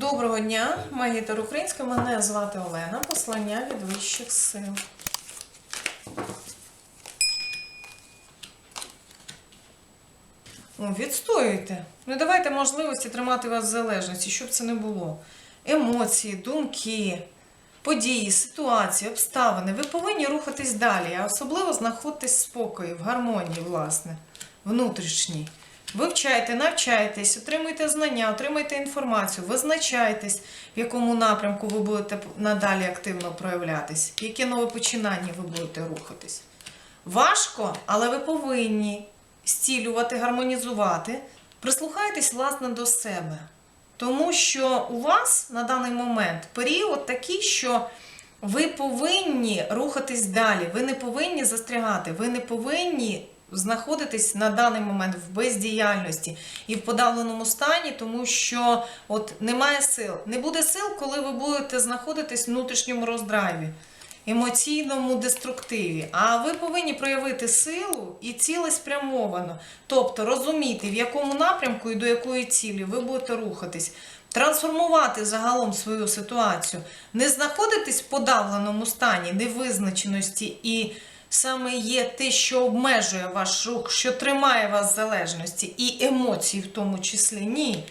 Доброго дня, магітер українська. Мене звати Олена. Послання від вищих сил. Відстоюйте. Не давайте можливості тримати вас в залежності, щоб це не було. Емоції, думки, події, ситуації, обставини. Ви повинні рухатись далі, а особливо знаходитесь в спокої, в гармонії, власне, внутрішній. Вивчайте, навчайтесь, отримуйте знання, отримуйте інформацію, визначайтесь, в якому напрямку ви будете надалі активно проявлятись, яке нове починання ви будете рухатись. Важко, але ви повинні зцілювати, гармонізувати. Прислухайтесь, власне, до себе. Тому що у вас на даний момент період такий, що ви повинні рухатись далі, ви не повинні застрягати, ви не повинні знаходитись на даний момент в бездіяльності і в подавленому стані, тому що от немає сил. Не буде сил, коли ви будете знаходитись в внутрішньому роздраві, емоційному деструктиві. А ви повинні проявити силу і цілеспрямовано, тобто розуміти, в якому напрямку і до якої цілі ви будете рухатись. Трансформувати загалом свою ситуацію, не знаходитись в подавленому стані невизначеності і саме є те, що обмежує ваш рух, що тримає вас в залежності, і емоції в тому числі. Ні.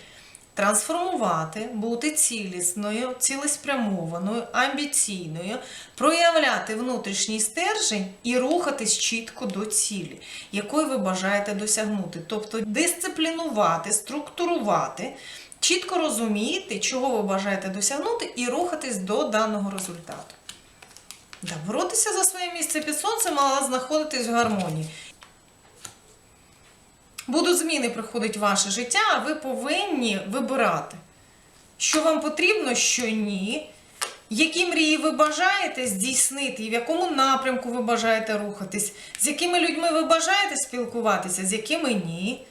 Трансформувати, бути цілісною, цілеспрямованою, амбіційною, проявляти внутрішній стержень і рухатись чітко до цілі, якої ви бажаєте досягнути. Тобто дисциплінувати, структурувати, чітко розуміти, чого ви бажаєте досягнути, і рухатись до даного результату. Боротися за своє місце під сонцем, але знаходитись в гармонії. Будуть зміни приходить в ваше життя, а ви повинні вибирати, що вам потрібно, що ні, які мрії ви бажаєте здійснити, і в якому напрямку ви бажаєте рухатись, з якими людьми ви бажаєте спілкуватися, з якими ні.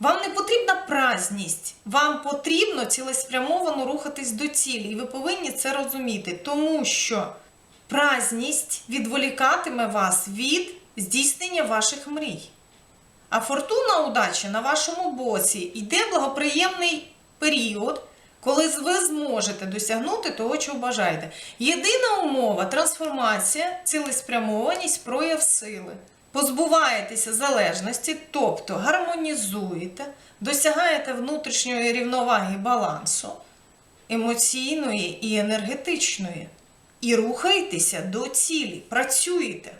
Вам не потрібна празність, вам потрібно цілеспрямовано рухатись до цілі, і ви повинні це розуміти, тому що празність відволікатиме вас від здійснення ваших мрій. А фортуна удачі на вашому боці йде благоприємний період, коли ви зможете досягнути того, чого бажаєте. Єдина умова трансформація, цілеспрямованість, прояв сили. Позбуваєтеся залежності, тобто гармонізуєте, досягаєте внутрішньої рівноваги балансу, емоційної і енергетичної. І рухаєтеся до цілі, працюєте.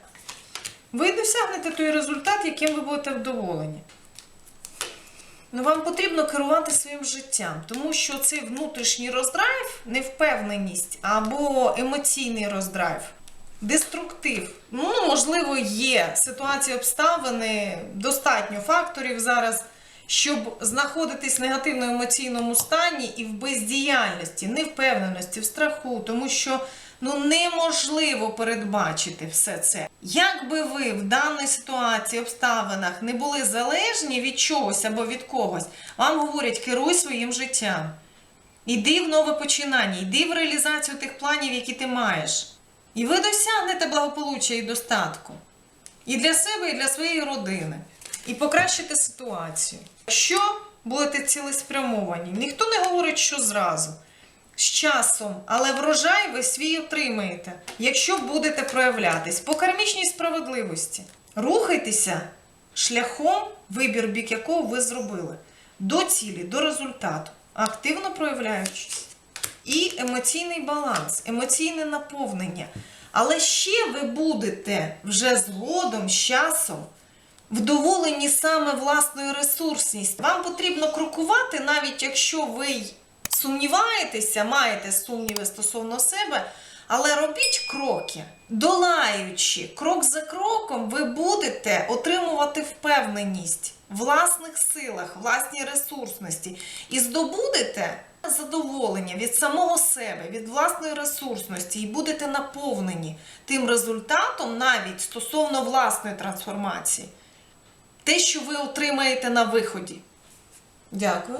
Ви досягнете той результат, яким ви будете вдоволені. Ну, вам потрібно керувати своїм життям, тому що цей внутрішній роздрайв, невпевненість або емоційний роздрайв, деструктив. Ну, можливо, є ситуації, обставини, достатньо факторів зараз, щоб знаходитись в негативному емоційному стані і в бездіяльності, невпевненості, в страху, тому що ну неможливо передбачити все це. Як би ви в даній ситуації, обставинах не були залежні від чогось або від когось, вам говорять, керуй своїм життям. Іди в нове починання, йди в реалізацію тих планів, які ти маєш. І ви досягнете благополуччя і достатку. І для себе, і для своєї родини. І покращите ситуацію. Якщо будете цілеспрямовані, ніхто не говорить, що зразу. З часом, але врожай ви свій отримаєте, якщо будете проявлятись по кармічній справедливості. Рухайтеся шляхом, вибір бік якого ви зробили, до цілі, до результату, активно проявляючись. І емоційний баланс, емоційне наповнення. Але ще ви будете вже згодом, з часом, вдоволені саме власною ресурсністю. Вам потрібно крокувати, навіть якщо ви сумніваєтеся, маєте сумніви стосовно себе, але робіть кроки. Долаючи крок за кроком, ви будете отримувати впевненість в власних силах, власній ресурсності і здобудете задоволення від самого себе, від власної ресурсності, і будете наповнені тим результатом навіть стосовно власної трансформації. Те, що ви отримаєте на виході. Дякую.